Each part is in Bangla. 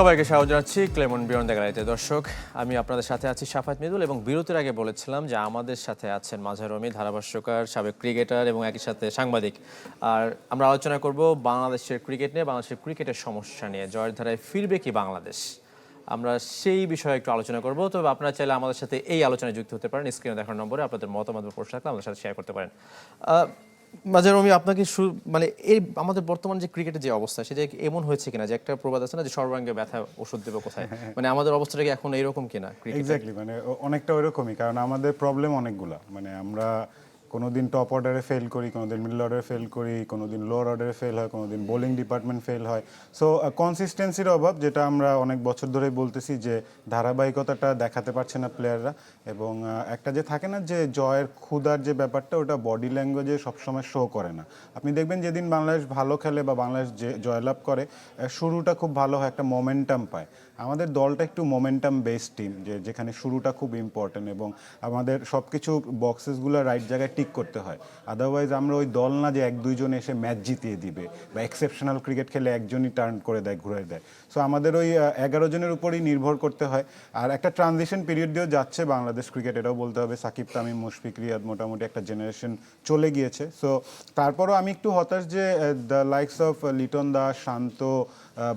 সবাইকে স্বাগত জানাচ্ছি। ক্লেমন বিয়ন গ্যালারিতে দর্শক, আমি আপনাদের সাথে আছি সাফাত মিদুল এবং বিরতির আগে বলেছিলাম যে আমাদের সাথে আছেন মাঝার রমি, ধারাভাষ্যকার, সাবেক ক্রিকেটার এবং একই সাথে সাংবাদিক। আর আমরা আলোচনা করব বাংলাদেশের ক্রিকেট নিয়ে, বাংলাদেশের ক্রিকেটের সমস্যা নিয়ে। জয়ের ধারায় ফিরবে কি বাংলাদেশ? আমরা সেই বিষয়ে একটু আলোচনা করব, তবে আপনারা চাইলে আমাদের সাথে এই আলোচনায় যুক্ত হতে পারেন। স্ক্রিনে দেখার নম্বরে আপনাদের মতামত প্রশ্ন থাকলে আমাদের সাথে শেয়ার করতে পারেন। আহ, আমি রমি আপনাকে মানে এই আমাদের বর্তমান যে ক্রিকেটের যে অবস্থা সেটা এমন হয়েছে কিনা যে একটা প্রবাদ আছে না যে সর্বাঙ্গে ব্যথা ওষুধ দেবে কোথায়? মানে আমাদের অবস্থাটা কি এখন এইরকম কিনা এক্স্যাক্টলি মানে অনেকটা ওইরকমই কারণ আমাদের প্রবলেম অনেকগুলা। মানে আমরা কোনোদিন টপ অর্ডারে ফেল করি কোনো দিন মিডল অর্ডারে ফেল করি কোনো দিন লোয়ার অর্ডারে ফেল হয় কোনো দিন বোলিং ডিপার্টমেন্ট ফেল হয় সো কনসিস্টেন্সির অভাব যেটা আমরা অনেক বছর ধরেই বলতেছি যে ধারাবাহিকতাটা দেখাতে পারছে না প্লেয়াররা এবং একটা যে থাকে না যে জয়ের ক্ষুধার যে ব্যাপারটা, ওটা বডি ল্যাঙ্গুয়েজে সবসময় শো করে না। আপনি দেখবেন যেদিন বাংলাদেশ ভালো খেলে বা বাংলাদেশ যে জয়লাভ করে শুরুটা খুব ভালো হয়, একটা মোমেন্টাম পায়। আমাদের দলটা একটু মোমেন্টাম বেসড টিম যে যেখানে শুরুটা খুব ইম্পর্টেন্ট এবং আমাদের সব কিছু বক্সেসগুলো রাইট জায়গায় টিক করতে হয়। আদারওয়াইজ আমরা ওই দল না যে এক দুইজন এসে ম্যাচ জিতিয়ে দিবে বা এক্সেপশনাল ক্রিকেট খেলে একজনই টার্ন করে দেয় ঘুরে দেয়। সো আমাদের ওই এগারো জনের উপরই নির্ভর করতে হয়। আর একটা ট্রানজিশন পিরিয়ড দিয়েও যাচ্ছে বাংলাদেশ ক্রিকেট এটাও বলতে হবে। সাকিব, তামিম, মুশফিক, রিয়াদ মোটামুটি একটা জেনারেশন চলে গিয়েছে। সো তারপরও আমি একটু হতাশ যে the likes of Liton Das, Shanto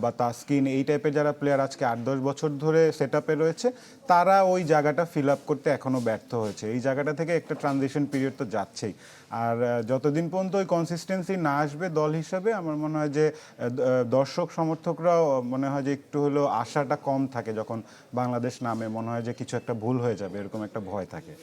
বা তাস্কিন এই টাইপের যারা প্লেয়ার আজকে আট দশ বছর ধরে সেট আপে রয়েছে, তারা ওই জায়গাটা ফিল আপ করতে এখনও ব্যর্থ হয়েছে। এই জায়গাটা থেকে একটা ট্রানজিশন পিরিয়ড তো যাচ্ছেই। আর যতদিন পর্যন্ত ওই কনসিস্টেন্সি না আসবে দল হিসাবে আমার মনে হয় যে দর্শক সমর্থকরাও মনে হয় যে একটু হলেও আশাটা কম থাকে যখন বাংলাদেশ নামে মনে হয় যে কিছু একটা ভুল হয়ে যাবে এরকম একটা ভয় থাকে।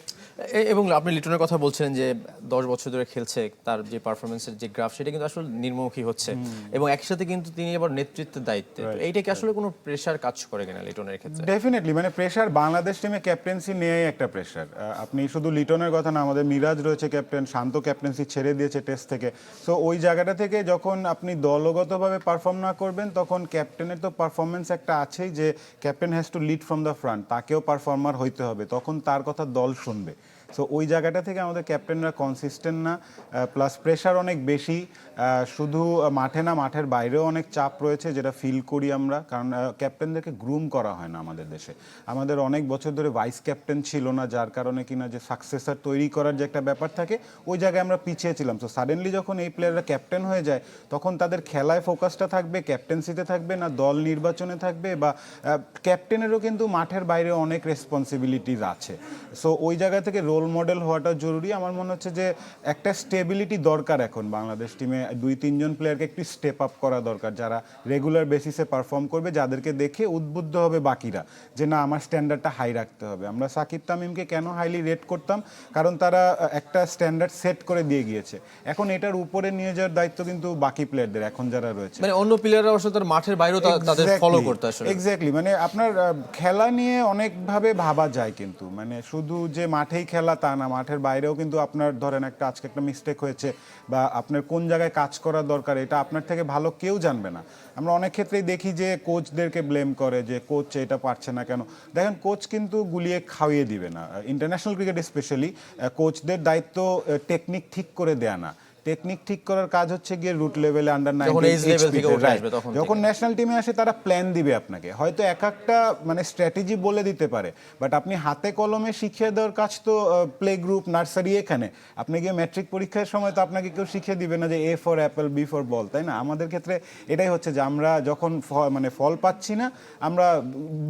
এবং আপনি লিটনের কথা বলছিলেন যে দশ বছর ধরে খেলছে তার যে পারফরমেন্সের যে গ্রাফ সেটা কিন্তু আসলে নির্মুখী হচ্ছে। এবং একই সাথে কিন্তু তিনি আবার নেতৃত্বের দায়িত্বে। তো এইটা কি আসলে কোনো প্রেশার কাজ করে কিনা লিটনের ক্ষেত্রে? ডেফিনেটলি মানে প্রেশার বাংলাদেশ টিমে ক্যাপ্টেন্সি নিয়েই একটা প্রেশার আপনি শুধু লিটনের কথা না আমাদের মিরাজ রয়েছে ক্যাপ্টেন শান্ত ক্যাপ্টেন্সি ছেড়ে দিয়েছে টেস্ট থেকে। সো ওই জায়গাটা থেকে যখন আপনি দলগতভাবে পারফর্ম না করবেন, তখন ক্যাপ্টেনের তো পারফরমেন্স একটা আছেই যে captain has to lead from the front তাকেও পারফর্মার হইতে হবে, তখন তার কথা দল শুনবে। সো ওই জায়গাটা থেকে আমাদের ক্যাপ্টেনরা কনসিস্টেন্ট না প্লাস প্রেশার অনেক বেশি শুধু মাঠে না, মাঠের বাইরেও অনেক চাপ রয়েছে যেটা ফিল করি আমরা। কারণ ক্যাপ্টেনদেরকে গ্রুম করা হয় না আমাদের দেশে। আমাদের অনেক বছর ধরে ভাইস ক্যাপ্টেন ছিল না, যার কারণে কিনা যে সাকসেসার তৈরি করার যে একটা ব্যাপার থাকে, ওই জায়গায় আমরা পিছিয়ে ছিলাম। তো সাডেনলি যখন এই প্লেয়াররা ক্যাপ্টেন হয়ে যায়, তখন তাদের খেলায় ফোকাসটা থাকবে ক্যাপ্টেন্সিতে থাকবে না, দল নির্বাচনে থাকবে বা ক্যাপ্টেনেরও কিন্তু মাঠের বাইরে অনেক রেসপন্সিবিলিটিস আছে। সো ওই জায়গা থেকে রোল মডেল হওয়াটা জরুরি। আমার মনে হচ্ছে যে একটা স্টেবিলিটি দরকার এখন বাংলাদেশ টিমে দুই তিনজন প্লেয়ারকে একটু স্টেপ আপ করা দরকার। যারা রেগুলার বেসিসে পারফর্ম করবে যাদেরকে দেখে উদ্বুদ্ধ হবে বাকিরা যে না আমার স্ট্যান্ডার্ডটা হাই রাখতে হবে। আমরা সাকিব তামিমকে কেন হাইলি রেট করতাম? কারণ তারা একটা স্ট্যান্ডার্ড সেট করে দিয়ে গিয়েছে। এখন এটার উপরে নিয়ে যাওয়ার দায়িত্ব কিন্তু বাকি প্লেয়ারদের এখন যারা রয়েছে। মানে অন্য প্লেয়াররা অবশ্য তার মাঠের বাইরেও তাদের ফলো করতে আসলে। এক্স্যাক্টলি মানে আপনার খেলা নিয়ে অনেকভাবে ভাবা যায় কিন্তু। মানে শুধু যে মাঠেই খেলা তা না মাঠের বাইরেও কিন্তু আপনার ধরেন একটা আজকে একটা মিস্টেক হয়েছে বা আপনার কোন জায়গায় কাজ করা দরকার, এটা আপনার থেকে ভালো কেউ জানবে না। আমরা অনেক ক্ষেত্রেই দেখি যে কোচদেরকে ব্লেম করে যে কোচ এটা পারছে না কেন। দেখেন, কোচ কিন্তু গুলিয়ে খাওয়িয়ে দিবে না। ইন্টারন্যাশনাল ক্রিকেট স্পেশালি কোচদের দায়িত্ব টেকনিক ঠিক করে দেয়া না। টেকনিক ঠিক করার কাজ হচ্ছে গিয়ে রুট লেভেলে আন্ডার যখন ন্যাশনাল টিমে আসে তারা প্ল্যান দিবে আপনাকে। হয়তো এক একটা মানে স্ট্র্যাটেজি বলে দিতে পারে। বাট আপনি হাতে কলমে শিখিয়ে দেওয়ার কাজ তো প্লে গ্রুপ নার্সারি এখানে। আপনি গিয়ে ম্যাট্রিক পরীক্ষার সময় তো আপনাকে কেউ শিখিয়ে দিবে না যে A for apple B for ball তাই না? আমাদের ক্ষেত্রে এটাই হচ্ছে যে আমরা যখন মানে ফল পাচ্ছি না আমরা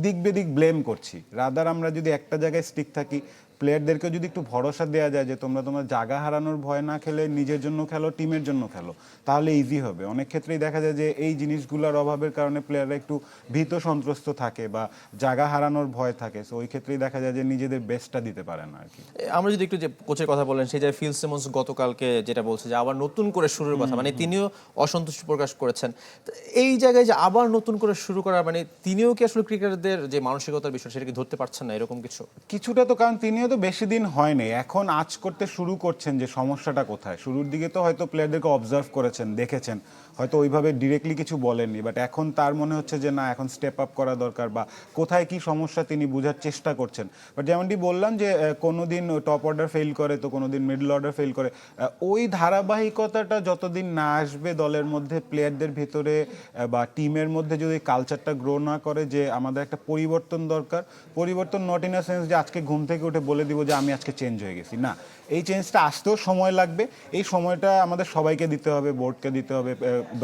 দিক বেদিক ব্লেম করছি। রাদার আমরা যদি একটা জায়গায় স্টিক থাকি প্লেয়ারদেরকে যদি একটু ভরসা দেওয়া যায় যে তোমরা তোমার জায়গা হারানোর ভয় না খেলে নিজের জন্য খেলো টিমের জন্য খেলো তাহলে ইজি হবে। অনেক ক্ষেত্রেই দেখা যায় যে এই জিনিসগুলোর অভাবের কারণে প্লেয়াররা একটু ভীত সন্ত্রস্ত থাকে বা জায়গা হারানোর ভয় থাকে। সো ওই ক্ষেত্রেই দেখা যায় যে নিজেদের বেস্টটা দিতে পারে না আর কি। আমরা যদি একটু যে কোচের কথা বলেন সেই জায়গায় ফিল সিমন্স গতকালকে যেটা বলছে যে আবার নতুন করে শুরুর কথা মানে তিনিও অসন্তুষ্ট প্রকাশ করেছেন। এই জায়গায় যে আবার নতুন করে শুরু করা মানে তিনিও কি আসলে ক্রিকেটারদের যে মানসিকতার বিষয় সেটা কি ধরতে পারছেন না এরকম কিছু? কিছুটা তো কারণ তিনিও হয়তো বেশি দিন হয়নি। এখন আজ করতে শুরু করছেন যে সমস্যাটা কোথায়? শুরুর দিকে তো হয়তো প্লেয়ারদেরকে অবজার্ভ করেছেন, দেখেছেন। হয়তো ওইভাবে ডিরেক্টলি কিছু বলেননি বাট এখন তার মনে হচ্ছে যে না, এখন স্টেপ আপ করা দরকার বা কোথায় কি সমস্যা তিনি বোঝার চেষ্টা করছেন। বাট যেমনটি বললাম যে কোনো দিন টপ অর্ডার ফেল করে, তো কোনো দিন মিডল অর্ডার ফেল করে ওই ধারাবাহিকতাটা যতদিন না আসবে দলের মধ্যে প্লেয়ারদের ভিতরে বা টিমের মধ্যে যদি কালচারটা গ্রো না করে যে আমাদের একটা পরিবর্তন দরকার, পরিবর্তন নট ইন আ সেন্স যে আজকে ঘুম থেকে উঠে বলে দিব যে আমি আজকে চেঞ্জ হয়ে গেছি। না এই চেঞ্জটা আসতেও সময় লাগবে। এই সময়টা আমাদের সবাইকে দিতে হবে বোর্ডকে দিতে হবে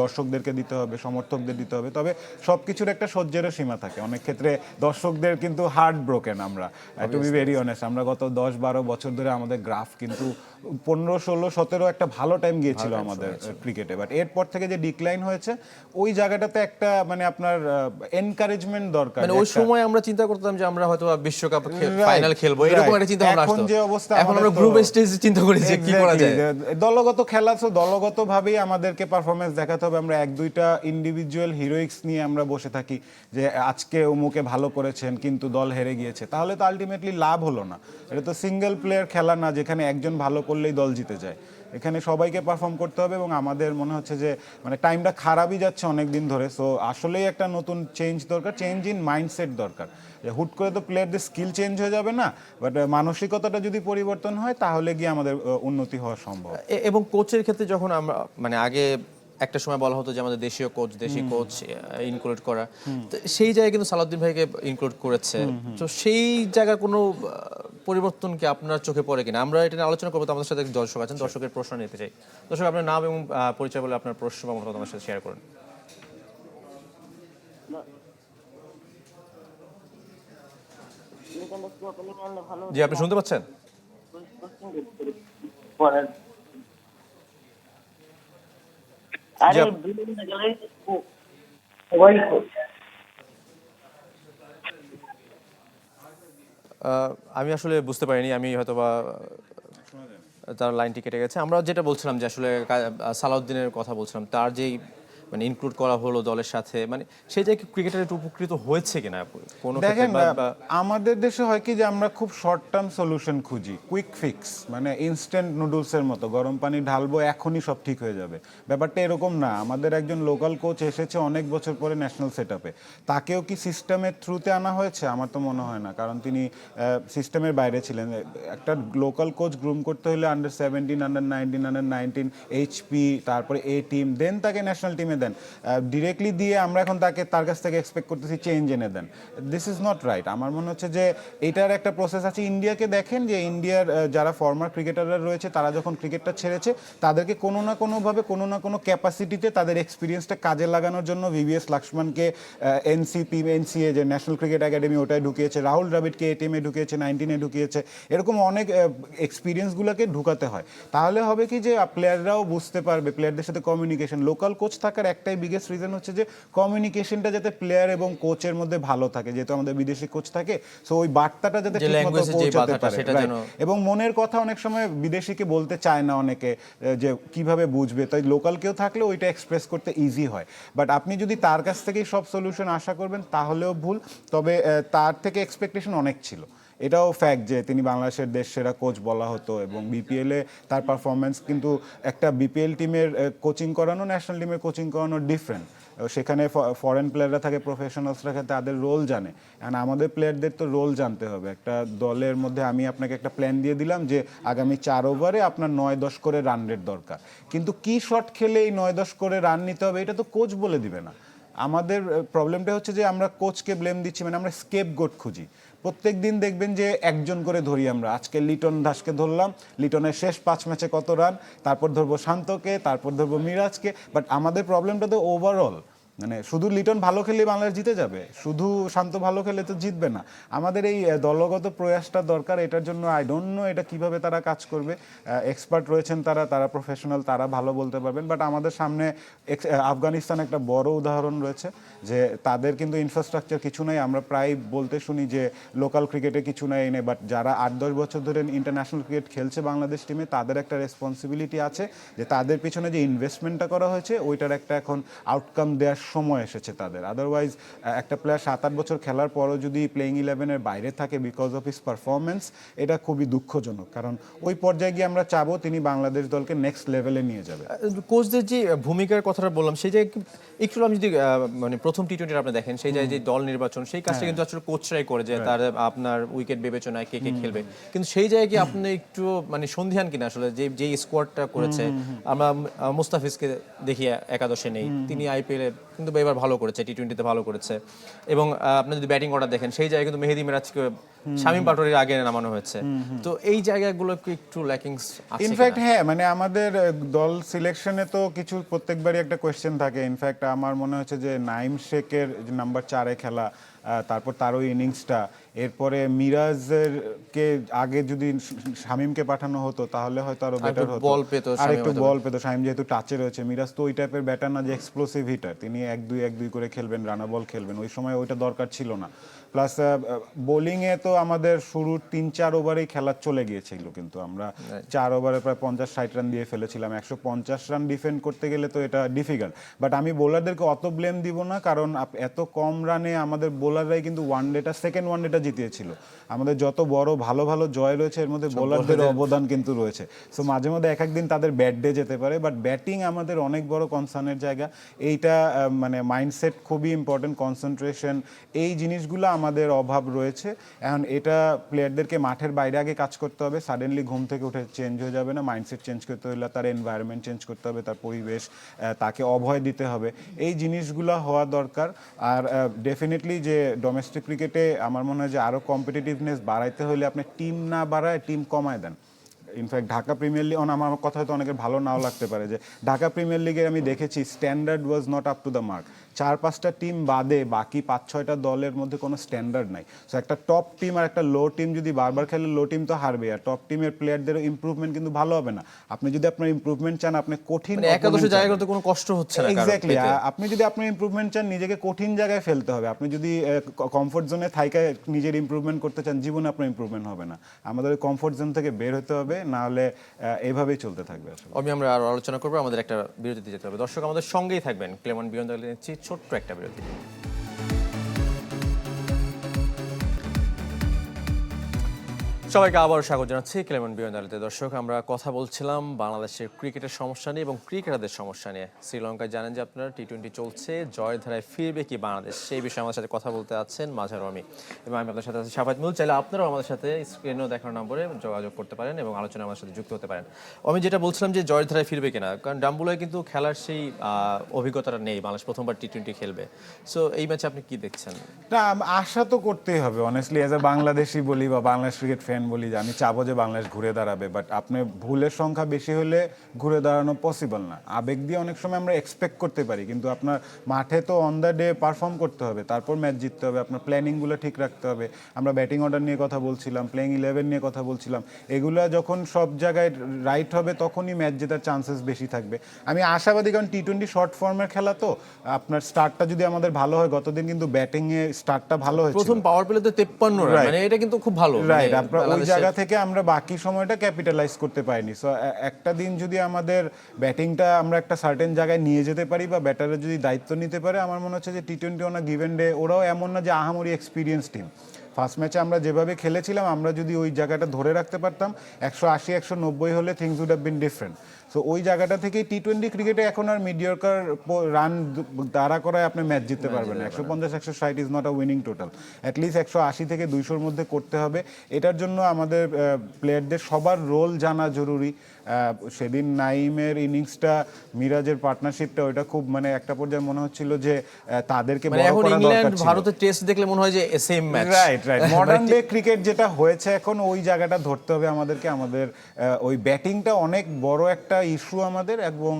দর্শকদেরকে দিতে হবে সমর্থকদের দিতে হবে। তবে সব কিছুর একটা সহ্যেরও সীমা থাকে। অনেক ক্ষেত্রে দর্শকদের কিন্তু হার্ট ব্রোকেন আমরা টু বি ভেরি অনেস্ট আমরা গত দশ বারো বছর ধরে আমাদের গ্রাফ কিন্তু পনেরো ষোলো সতেরো একটা ভালো টাইম গিয়েছিল আমাদের ক্রিকেটে বাট এরপর থেকে যে ডিক্লাইন হয়েছে ওই জায়গাটাতে একটা মানে আপনার এনকারেজমেন্ট দরকার মানে ওই সময় আমরা চিন্তা করতাম যে আমরা হয়তো বিশ্বকাপ ফাইনাল খেলব। এরকম একটা চিন্তা ভাবনা এখন যে অবস্থা এখন আমরা গ্রুপ স্টেজ চিন্তা করি যে কি করা যায়। দলগত খেলা তো দলগত ভাবেই আমাদেরকে পারফরমেন্স দেখাতে হবে। আমরা এক দুইটা ইন্ডিভিজুয়াল হিরোইক্স নিয়ে আমরা বসে থাকি যে আজকে অমুকে ভালো করেছেন কিন্তু দল হেরে গিয়েছে। তাহলে তো আলটিমেটলি লাভ হলো না। এটা তো সিঙ্গেল প্লেয়ার খেলা না যেখানে একজন ভালো করলেই দল জিতে যায়। এখানে সবাইকে পারফর্ম করতে হবে এবং আমাদের মনে হচ্ছে যে মানে টাইমটা খারাপই যাচ্ছে অনেক দিন ধরে। সো আসলেই একটা নতুন চেঞ্জ দরকার চেঞ্জ ইন মাইন্ডসেট দরকার। যে হুট করে তো প্লেয়ারদের স্কিল চেঞ্জ হয়ে যাবে না বাট মানসিকতাটা যদি পরিবর্তন হয়, তাহলে গিয়ে আমাদের উন্নতি হওয়া সম্ভব। এবং কোচের ক্ষেত্রে যখন আমরা মানে আগে একটা সময় বলা হতো যে আমাদের দেশীয় কোচ দেশি কোচ ইনক্লুড করা। তো সেই জায়গায় কিন্তু সালাউদ্দিন ভাইকে ইনক্লুড করেছে। তো সেই জায়গার কোনো আহ, পরিবর্তন কি আপনার চোখে পড়ে কিনা? আমরা এটা নিয়ে আলোচনা করব আমাদের সাথে দর্শক আছেন দর্শকের প্রশ্ন নিতে চাই। দর্শক আপনার নাম এবং আহ, পরিচয় বলে আপনার প্রশ্ন বা মতামত আমার সাথে শেয়ার করুন। জি আপনি শুনতে পাচ্ছেন পরের আরে আমি আসলে বুঝতে পারিনি আমি হয়তো বা তার লাইনটি কেটে গেছে। আমরা যেটা বলছিলাম যে আসলে সালাউদ্দিনের কথা বলছিলাম তার যেই মানে ইনক্লুড করা হলো দলের সাথে। মানে সেই জায়গায় ক্রিকেটার একটু উপকৃত হয়েছে কিনা? কোনো দেখেন আমাদের দেশে হয় কি যে আমরা খুব শর্ট টার্ম সলিউশন খুঁজি কুইক ফিক্স মানে ইনস্ট্যান্ট নুডলসের মতো। গরম পানি ঢালবো এখনই সব ঠিক হয়ে যাবে। ব্যাপারটা এরকম না আমাদের একজন লোকাল কোচ এসেছে অনেক বছর পরে ন্যাশনাল সেট আপে তাকেও কি সিস্টেমের থ্রুতে আনা হয়েছে? আমার তো মনে হয় না কারণ তিনি সিস্টেমের বাইরে ছিলেন। একটা লোকাল কোচ গ্রুম করতে হলে under seventeen under nineteen under nineteen HP তারপরে এ টিম দেন তাকে ন্যাশনাল টিমে দেন। ডিরেক্টলি দিয়ে আমরা এখন তাকে, তার কাছ থেকে এক্সপেক্ট করতেছি চেঞ্জ এনে দেন। দিস ইজ নট রাইট আমার মনে হচ্ছে যে এটার একটা প্রসেস আছে। ইন্ডিয়াকে দেখেন যে ইন্ডিয়ার যারা ফর্মার ক্রিকেটাররা রয়েছে, তারা যখন ক্রিকেটটা ছেড়েছে, তাদেরকে কোনো না কোনোভাবে, কোনো না কোনো ক্যাপাসিটিতে তাদের এক্সপিরিয়েন্সটা কাজে লাগানোর জন্য ভিভিএস লক্ষ্মণকে এনসিপি এনসিএ যে ন্যাশনাল ক্রিকেট একাডেমি ওটায় ঢুকিয়েছে। রাহুল দ্রাবিডকে এ টিমে ঢুকিয়েছে নাইনটিনে ঢুকিয়েছে। এরকম অনেক এক্সপিরিয়েন্সগুলোকে ঢুকাতে হয়। তাহলে হবে কি যে প্লেয়াররাও বুঝতে পারবে প্লেয়ারদের সাথে কমিউনিকেশন লোকাল কোচ থাকার একটাই বিগেস্ট রিজন হচ্ছে যে কমিউনিকেশনটা যাতে প্লেয়ার এবং কোচের মধ্যে ভালো থাকে যেহেতু আমাদের বিদেশি কোচ থাকে সো ওই বার্তাটা যাতে ঠিকমতো পৌঁছাতে পারে এবং মনের কথা অনেক সময় বিদেশিকে বলতে চায় না অনেকে যে কীভাবে বুঝবে তাই লোকাল কেউ থাকলে ওইটা এক্সপ্রেস করতে ইজি হয়। বাট আপনি যদি তার কাছ থেকেই সব সলিউশন আশা করবেন তাহলেও ভুল তবে তার থেকে এক্সপেকটেশন অনেক ছিল। এটাও ফ্যাক্ট যে তিনি বাংলাদেশের দেশ সেরা কোচ বলা হতো এবং বিপিএলে তার পারফরমেন্স কিন্তু একটা বিপিএল টিমের কোচিং করানো ন্যাশনাল টিমের কোচিং করানো ডিফারেন্ট সেখানে ফরেন প্লেয়াররা থাকে প্রফেশনালসরা থাকে, তাদের রোল জানে। অ্যান্ড আমাদের প্লেয়ারদের তো রোল জানতে হবে। একটা দলের মধ্যে আমি আপনাকে একটা প্ল্যান দিয়ে দিলাম যে আগামী চার ওভারে আপনার নয় দশ করে রান রেট দরকার। কিন্তু কি শট খেলে এই নয় দশ করে রান নিতে হবে, এটা তো কোচ বলে দিবে না। আমাদের প্রবলেমটা হচ্ছে যে আমরা কোচকে ব্লেম দিচ্ছি মানে আমরা স্কেপ গোট খুঁজি। প্রত্যেক দিন দেখবেন যে একজন করে ধরি আমরা। আজকে লিটন দাসকে ধরলাম। লিটনের শেষ পাঁচ ম্যাচে কত রান তারপর ধরবো শান্তকে, তারপর ধরবো মিরাজকে। বাট আমাদের প্রবলেমটা তো ওভারঅল মানে শুধু লিটন ভালো খেলে বাংলাদেশ জিতে যাবে, শুধু শান্ত ভালো খেলে তো জিতবে না। আমাদের এই দলগত প্রয়াসটা দরকার, এটার জন্য আই ডোন্ট নো এটা কীভাবে তারা কাজ করবে। এক্সপার্ট রয়েছেন তারা তারা প্রফেশনাল তারা ভালো বলতে পারবেন বাট আমাদের সামনে আফগানিস্তান একটা বড় উদাহরণ রয়েছে, যে তাদের কিন্তু ইনফ্রাস্ট্রাকচার কিছু নাই। আমরা প্রায় বলতে শুনি যে লোকাল ক্রিকেটে কিছু নাই, এনে বাট যারা আট, দশ বছর ধরে ইন্টারন্যাশনাল ক্রিকেট খেলছে বাংলাদেশ টিমে তাদের একটা রেসপন্সিবিলিটি আছে, যে তাদের পিছনে যে ইনভেস্টমেন্টটা করা হয়েছে, ওইটার একটা এখন আউটকাম দেওয়ার সময় এসেছে তাদের। আদারওয়াইজ একটা প্লেয়ার সাত আট বছর খেলার পরও যদি প্লেইং ইলেভেনের বাইরে থাকে বিকজ অফ হিস পারফরমেন্স এটা খুবই দুঃখজনক। কারণ ওই পর্যায়ে গিয়ে আমরা চাবো তিনি বাংলাদেশ দলকে নেক্সট লেভেলে নিয়ে যাবে। কোচদের যে ভূমিকার কথাটা বললাম সেই জায়গায় একটু আমি যদি মানে প্রথম টি টোয়েন্টি আপনি দেখেন সেই জায়গায় যে দল নির্বাচন সেই কাজটা কিন্তু আসলে কোচরাই করে যে তার আপনার উইকেট বিবেচনায় কে কে খেলবে। কিন্তু সেই জায়গায় কি আপনি একটু মানে সন্ধিহান কিনা আসলে যে যে স্কোয়াডটা করেছে আমরা মুস্তাফিজকে দেখি একাদশে নেই। তিনি আইপিএলে কিন্তু এবার ভালো করেছে টি টোয়েন্টিতে ভালো করেছে। এবং আপনি যদি ব্যাটিং অর্ডার দেখেন সেই জায়গায় কিন্তু মেহেদি মিরাজকে শামীম পাটোয়ারির আগে নামানো হয়েছে। তো এই জায়গাগুলো কি একটু ল্যাকিংস আছে ইনফ্যাক্ট হ্যাঁ মানে আমাদের দল সিলেকশনে তো কিছু প্রত্যেকবারই একটা কোয়েশ্চেন থাকে। ইনফ্যাক্ট আমার মনে হচ্ছে যে নাইম শেখের নাম্বার চারে খেলা তারপর তারও ইনিংসটা এরপরে মিরাজের কে আগে যদি শামিমকে পাঠানো হতো তাহলে হয়তো আরও বেটার হতো বল পেতো আর একটু। বল পেতো শামিম যেহেতু টাচে রয়েছে মিরাজ তো ওই টাইপের ব্যাটার না যে এক্সপ্লোসিভ হিটার তিনি এক দুই এক দুই করে খেলবেন রানা বল খেলবেন ওই সময় ওইটা দরকার ছিল না প্লাস বোলিংয়ে তো আমাদের শুরুর তিন চার ওভারেই খেলা চলে গিয়েছিল কিন্তু আমরা চার ওভারে প্রায় পঞ্চাশ ষাট রান দিয়ে ফেলেছিলাম। একশো পঞ্চাশ রান ডিফেন্ড করতে গেলে তো এটা ডিফিকাল্ট বাট আমি বোলারদেরকে অত ব্লেম দিব না কারণ এত কম রানে আমাদের বোলাররাই কিন্তু ওয়ান ডেটা সেকেন্ড ওয়ান ডেটা জিতিয়েছিল। আমাদের যত বড় ভালো ভালো জয় রয়েছে এর মধ্যে বোলারদের অবদান কিন্তু রয়েছে। সো মাঝে মধ্যে এক একদিন তাদের ব্যাট ডে যেতে পারে বাট ব্যাটিং আমাদের অনেক বড় কনসার্নের জায়গা। এইটা মানে মাইন্ডসেট খুবই ইম্পর্টেন্ট কনসেন্ট্রেশন এই জিনিসগুলো আমাদের অভাব রয়েছে। এখন এটা প্লেয়ারদেরকে মাঠের বাইরে আগে কাজ করতে হবে। সাডেনলি ঘুম থেকে উঠে চেঞ্জ হয়ে যাবে না মাইন্ডসেট চেঞ্জ করতে হলে তার এনভায়রনমেন্ট চেঞ্জ করতে হবে, তার পরিবেশ তাকে অভয় দিতে হবে। এই জিনিসগুলো হওয়া দরকার। আর ডেফিনেটলি যে ডোমেস্টিক ক্রিকেটে আমার মনে হয় যে আরও কম্পিটিটিভনেস বাড়াইতে হলে আপনি টিম না বাড়ায় টিম কমায় দেন। In fact Dhaka premier league আমার কথা হয়তো অনেকের ভালো নাও লাগতে পারে যে, ঢাকা প্রিমিয়ার লিগে আমি দেখেছি standard was not up to the mark চার পাঁচটা টিম বাদে বাকি পাঁচ ছয়টা দলের মধ্যে কোনো স্ট্যান্ডার্ড নাই। সো একটা টপ টিম আর একটা লো টিম যদি বারবার খেলে লো টিম তো হারবে আর টপ টিমের প্লেয়ারদের ইমপ্রুভমেন্ট কিন্তু ভালো হবে না। আপনি যদি আপনার ইমপ্রুভমেন্ট চান আপনি কঠিন মানে opponent জায়গাগুলোতে কোনো কষ্ট হচ্ছে না এক্স্যাক্টলি আপনি যদি আপনার ইমপ্রুভমেন্ট চান নিজেকে কঠিন জায়গায় ফেলতে হবে। আপনি যদি কমফোর্ট জোনে থাইকা নিজের ইমপ্রুভমেন্ট করতে চান জীবনে আপনার ইমপ্রুভমেন্ট হবে না। আমাদের ওই কমফোর্ট জোন থেকে বের হতে হবে না হলে এভাবেই চলতে থাকবে আসলে। আমি আমরা আরও আলোচনা করব আমাদের একটা বিরতিতে যেতে হবে। দর্শক আমাদের সঙ্গেই থাকবেন। ক্লেমন বিয়ন্দ নিচ্ছি। ছোট্ট একটা বিরতি। সবাইকে আবারও স্বাগত জানাচ্ছি ক্লেমন বিয়ন্দ আলিতে দর্শক। আমরা কথা বলছিলাম বাংলাদেশের ক্রিকেটের সমস্যা নিয়ে এবং ক্রিকেটারদের সমস্যা নিয়ে। শ্রীলঙ্কায় জানেন যে আপনারা টি টোয়েন্টি চলছে, জয়ের ধারায় ফিরবে কি বাংলাদেশ? সেই বিষয়ে আমাদের সাথে কথা বলতে আছেন মাঝার আমি এবং আমি আপনাদের সাথে আছি সাফাত মুল চাইলে আপনারাও আমাদের সাথে স্ক্রিনেও দেখানো নম্বরে যোগাযোগ করতে পারেন এবং আলোচনায় আমাদের সাথে যুক্ত হতে পারেন। আমি যেটা বলছিলাম যে জয়ের ধারায় ফিরবে কিনা, কারণ ডাম্বুলায় কিন্তু খেলার সেই অভিজ্ঞতাটা নেই। বাংলাদেশ প্রথমবার টি টোয়েন্টি খেলবে। সো এই ম্যাচে আপনি কি দেখছেন? না, আশা তো করতেই হবে। অনেস্টলি এজ এ বাংলাদেশি বলি বা বাংলাদেশ ক্রিকেট ফ্যান বলি যে আমি চাবো যে বাংলাদেশ ঘুরে দাঁড়াবে। বাট আপনি ভুলের সংখ্যা বেশি হলে ঘুরে দাঁড়ানো পসিবল না। আবেগ দিয়ে অনেক সময় আমরা এক্সপেক্ট করতে পারি কিন্তু আপনার মাঠে তো অন দ্য ডে পারফর্ম করতে হবে তারপর ম্যাচ জিততে হবে আপনার প্ল্যানিংগুলো ঠিক রাখতে হবে। আমরা ব্যাটিং অর্ডার নিয়ে কথা বলছিলাম প্লেইং ইলেভেন নিয়ে কথা বলছিলাম এগুলো যখন সব জায়গায় রাইট হবে তখনই ম্যাচ জেতার চান্সেস বেশি থাকবে। আমি আশাবাদী কারণ টি টোয়েন্টি শর্ট ফর্মের খেলা তো আপনার স্টার্টটা যদি আমাদের ভালো হয় গতদিন কিন্তু ব্যাটিংয়ে স্টার্টটা ভালো হয়েছে প্রথম পাওয়ার প্লেতে তেপ্পান্ন রান মানে এটা কিন্তু খুব ভালো রাইট জায়গা থেকে আমরা বাকি সময়টা ক্যাপিটালাইজ করতে পারিনি। সো একটা দিন যদি আমাদের ব্যাটিংটা আমরা একটা সার্টেন জায়গায় নিয়ে যেতে পারি বা ব্যাটারের যদি দায়িত্ব নিতে পারে, আমার মনে হচ্ছে যে T twenty on given day ওরাও এমন না যে আহামরি এক্সপিরিয়েন্স টিম ফার্স্ট ম্যাচে আমরা যেভাবে খেলেছিলাম, আমরা যদি ওই জায়গাটা ধরে রাখতে পারতাম, একশো আশি, একশো নব্বই হলে things would have been different so ওই জায়গাটা থেকে টি টোয়েন্টি ক্রিকেটে এখন আর মিডিয়কার রান দাঁড়া করায় আপনি ম্যাচ জিততে পারবেন না। একশো পঞ্চাশ একশো ষাট is not a winning total at least একশো আশি থেকে দুইশোর মধ্যে করতে হবে। এটার জন্য আমাদের প্লেয়ারদের সবার রোল জানা জরুরি। সেদিন নাইমের ইনিংসটা মিরাজের পার্টনারশিপটা ওইটা খুব মানে একটা পর্যায়ে মনে হচ্ছিল যে তাদেরকে মানে এখন ইংল্যান্ড ভারতের টেস্ট দেখলে মনে হয় যে same match right right modern day cricket যেটা হয়েছে এখন ওই জায়গাটা ধরতে হবে আমাদেরকে আমাদের ওই ব্যাটিংটা অনেক বড় একটা ইস্যু আমাদের এবং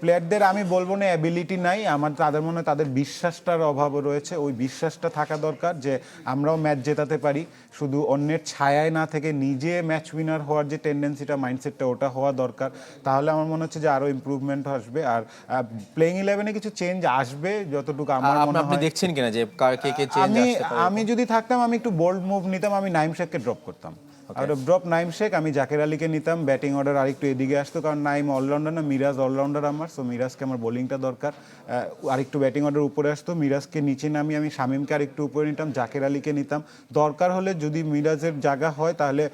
প্লেয়ারদের আমি বলব না অ্যাবিলিটি নাই আমার তাদের মনে তাদের বিশ্বাসটার অভাব রয়েছে। ওই বিশ্বাসটা থাকা দরকার যে আমরাও ম্যাচ জেতাতে পারি। শুধু অন্যের ছায়ায় না থেকে নিজে ম্যাচ উইনার হওয়ার যে টেন্ডেন্সিটা মাইন্ডসেটটা ওটা হওয়া দরকার। তাহলে আমার মনে হচ্ছে যে আরও ইমপ্রুভমেন্ট আসবে। আর প্লেইং ইলেভেনে কিছু চেঞ্জ আসবে যতটুকু আমার আপনি মনে আপনি হয়। দেখছেন কিনা যে কে কে চেঞ্জ আমি আমি যদি থাকতাম আমি একটু বোল্ড মুভ নিতাম আমি নাইম শেখকে ড্রপ করতাম। Out of drop Naim Sheikh আমি জাকের আলীকে নিতাম ব্যাটিং অর্ডার আরেকটু এদিকে আসতো কারণ নাইম অলরাউন্ডার না মিরাজ অলরাউন্ডার আমার সো মিরাজকে আমার বোলিংটা দরকার। আরেকটু ব্যাটিং অর্ডার উপরে আসতো মিরাজকে নিচে নামি আমি শামিমকে আরেকটু উপরে নিতাম জাকের আলীকে নিতাম। দরকার হলে যদি মিরাজের জায়গা হয় তাহলে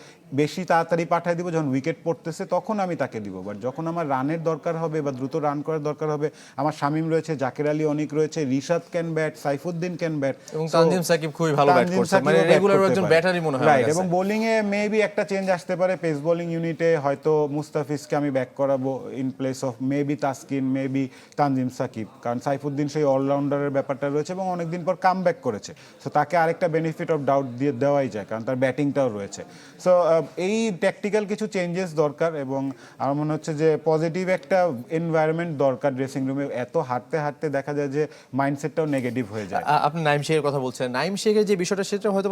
বেশি তাড়াতাড়ি পাঠিয়ে দিব যখন উইকেট পড়তেছে তখন আমি তাকে দিব। বাট যখন আমার রানের দরকার হবে বা দ্রুত রান করার দরকার হবে আমার শামিম রয়েছে জাকের আলী অনেক রয়েছে Rishad can bat Saifuddin can bat এবং তানজিম সাকিব খুবই ভালো ব্যাট করছে। মানে রেগুলার একজন ব্যাটারই মনে হয় রাইট এবং বোলিং এ মেবি একটা চেঞ্জ আসতে পারে পেস বোলিং ইউনিটে হয়তো মুস্তাফিজকে আমি ব্যাক করাবো in place of maybe Taskin maybe Tanzim Sakib. কারণ সাইফুদ্দিন সেই অলরাউন্ডারের ব্যাপারটা রয়েছে এবং অনেকদিন পর কাম ব্যাক করেছে। সো তাকে আরেকটা বেনিফিট অফ ডাউট দিয়ে দেওয়াই যায় কারণ তার ব্যাটিংটাও রয়েছে। সো এই ট্যাকটিক্যাল কিছু চেঞ্জেস দরকার এবং আমার মনে হচ্ছে যে পজিটিভ একটা এনভায়রনমেন্ট দরকার ড্রেসিং রুমে এত হাঁটতে হাঁটতে দেখা যায় যে মাইন্ডসেটটাও নেগেটিভ হয়ে যায়। আপনি নাইম শেখের কথা বলছেন। নাইম শেখের যে বিষয়টা সেটা হয়তো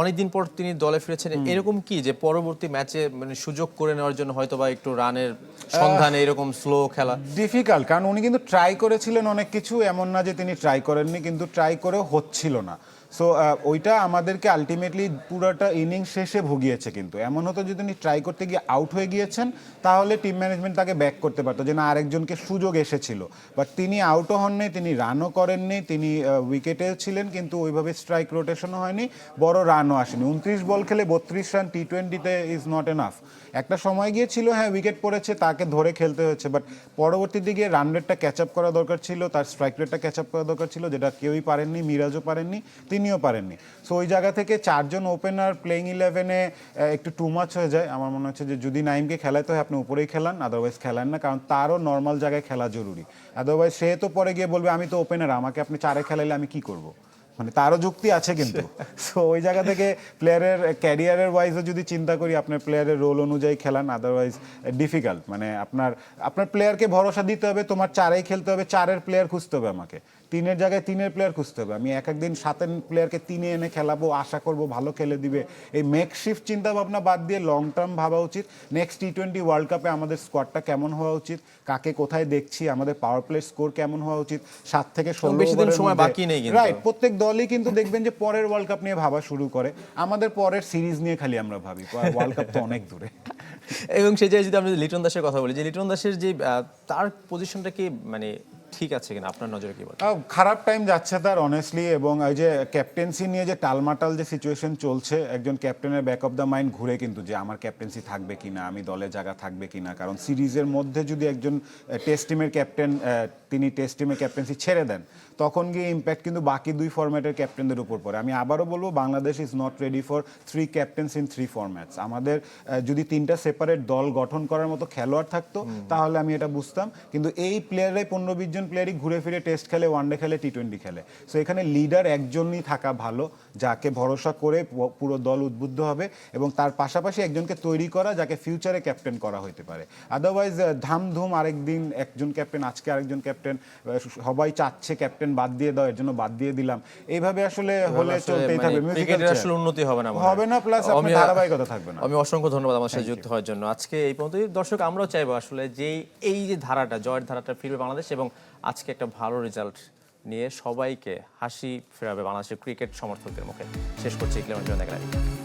অনেকদিন পর তিনি দলে ফিরেছেন। এরকম কি যে পরবর্তী ম্যাচে মানে সুযোগ করে নেওয়ার জন্য হয়তো বা একটু রানের সন্ধানে এরকম স্লো খেলা? ডিফিকাল্ট কারণ উনি কিন্তু ট্রাই করেছিলেন অনেক কিছু এমন না যে তিনি ট্রাই করেননি কিন্তু ট্রাই করেও হচ্ছিল না। সো ওইটা আমাদেরকে আলটিমেটলি পুরোটা ইনিংস শেষে ভুগিয়েছে কিন্তু। এমন হতো যদি তিনি ট্রাই করতে গিয়ে আউট হয়ে গিয়েছেন, তাহলে টিম ম্যানেজমেন্ট তাকে ব্যাক করতে পারতো যে না, আরেকজনকে সুযোগ এসেছিল। বাট তিনি আউটও হননি, তিনি রানও করেননি, তিনি উইকেটে ছিলেন, কিন্তু ওইভাবে স্ট্রাইক রোটেশনও হয়নি, বড় রানও আসেনি। উনত্রিশ বল খেলে বত্রিশ রান টি টোয়েন্টিতে ইজ নট এনাফ একটা সময় গিয়েছিল হ্যাঁ উইকেট পড়েছে, তাকে ধরে খেলতে হয়েছে বাট পরবর্তী দিকে রান রেটটা ক্যাচ আপ করা দরকার ছিল, তার স্ট্রাইক রেটটা ক্যাচ আপ করা দরকার ছিল, যেটা কেউই পারেননি, মিরাজও পারেননি তিনিও পারেননি। সো ওই জায়গা থেকে চারজন ওপেনার প্লেইং ইলেভেনে একটু টু মাচ হয়ে যায়। আমার মনে হচ্ছে যে যদি নাইমকে খেলাতে হয় আপনি উপরেই খেলান আদারওয়াইজ খেলান না কারণ তারও নর্মাল জায়গায় খেলা জরুরি। আদারওয়াইজ সে তো পরে গিয়ে বলবে আমি তো ওপেনার আমাকে আপনি চারে খেলাইলে আমি কি করব? মানে তারও যুক্তি আছে কিন্তু। সো ওই জায়গা থেকে প্লেয়ারের ক্যারিয়ারের ওয়াইজও যদি চিন্তা করি আপনার প্লেয়ারের রোল অনুযায়ী খেলান আদারওয়াইজ ডিফিকাল্ট মানে আপনার আপনার প্লেয়ারকে ভরসা দিতে হবে তোমার চারেই খেলতে হবে চারের প্লেয়ার খুঁজতে হবে আমাকে। তিনের জায়গায় তিনের প্লেয়ার খুঁজতে হবে। আমি এক একদিন সাতের প্লেয়ারকে তিনে এনে খেলাবো আশা করব ভালো খেলে দিবে। এই মেক শিফট চিন্তা ভাবনা বাদ দিয়ে লং টার্ম ভাবা উচিত। নেক্সট টি টোয়েন্টি ওয়ার্ল্ড কাপে আমাদের স্কোয়াডটা কেমন হওয়া উচিত? কাকে কোথায় দেখছি? আমাদের পাওয়ার প্লে স্কোর কেমন হওয়া উচিত? সাত থেকে ষোলো সময় বাকি নেই রাইট প্রত্যেক দলই কিন্তু দেখবেন যে পরের ওয়ার্ল্ড কাপ নিয়ে ভাবা শুরু করে। আমাদের পরের সিরিজ নিয়ে খালি আমরা ভাবি ওয়ার্ল্ড কাপ তো অনেক দূরে। এবং সেই জায়গায় যদি আমরা লিটন দাসের কথা বলি যে লিটন দাসের যে তার পজিশনটা কি মানে ঠিক আছে কিনা? আপনার নজরে কি বলে আহ, খারাপ টাইম যাচ্ছে তার অনেস্টলি এবং ওই যে ক্যাপ্টেন্সি নিয়ে যে টালমাটাল যে সিচুয়েশন চলছে একজন ক্যাপ্টেনের ব্যাক অফ দ্য মাইন্ড ঘুরে কিন্তু যে আমার ক্যাপ্টেন্সি থাকবে কিনা আমি দলে জায়গা থাকবে কিনা। কারণ সিরিজের মধ্যে যদি একজন টেস্ট টিমের ক্যাপ্টেন তিনি টেস্ট টিমের ক্যাপ্টেন্সি ছেড়ে দেন তখন গিয়ে ইম্প্যাক্ট কিন্তু বাকি দুই ফরম্যাটের ক্যাপ্টেনদের উপর পড়ে। আমি আবারও বলব Bangladesh is not ready for three captains in three formats আমাদের যদি তিনটা সেপারেট দল গঠন করার মতো খেলোয়াড় থাকতো তাহলে আমি এটা বুঝতাম। কিন্তু এই প্লেয়াররাই পনেরো বিশ জন প্লেয়ারই ঘুরে ফিরে টেস্ট খেলে ওয়ানডে খেলে টি টোয়েন্টি খেলে। সো এখানে লিডার একজনই থাকা ভালো যাকে ভরসা করে পুরো দল উদ্বুদ্ধ হবে এবং তার পাশাপাশি একজনকে তৈরি করা যাকে ফিউচারে ক্যাপ্টেন করা হতে পারে। আদারওয়াইজ ধামধুম আরেকদিন একজন ক্যাপ্টেন আজকে আরেকজন ক্যাপ্টেন সবাই চাচ্ছে ক্যাপ্টেন বাদ দিয়ে দাও এর জন্য বাদ দিয়ে দিলাম। এইভাবে আসলে হলে চলতেই মানে থাকবে। ক্রিকেটের আসলে উন্নতি হবে না হবে না প্লাস আপনার আমি- ধারাবাহিকতা থাকবে না। আমি অসংখ্য ধন্যবাদ আমার সাথে যুক্ত হওয়ার জন্য। আজকে এই পর্যন্ত দর্শক আমরাও চাইব আসলে যে এই যে ধারাটা জয়ের ধারাটা ফিরবে বাংলাদেশ এবং আজকে একটা ভালো রেজাল্ট নিয়ে সবাইকে হাসি ফেরাবে বাংলাদেশের ক্রিকেট সমর্থকদের মুখে। শেষ করছি ক্লেমেন্ট দেখা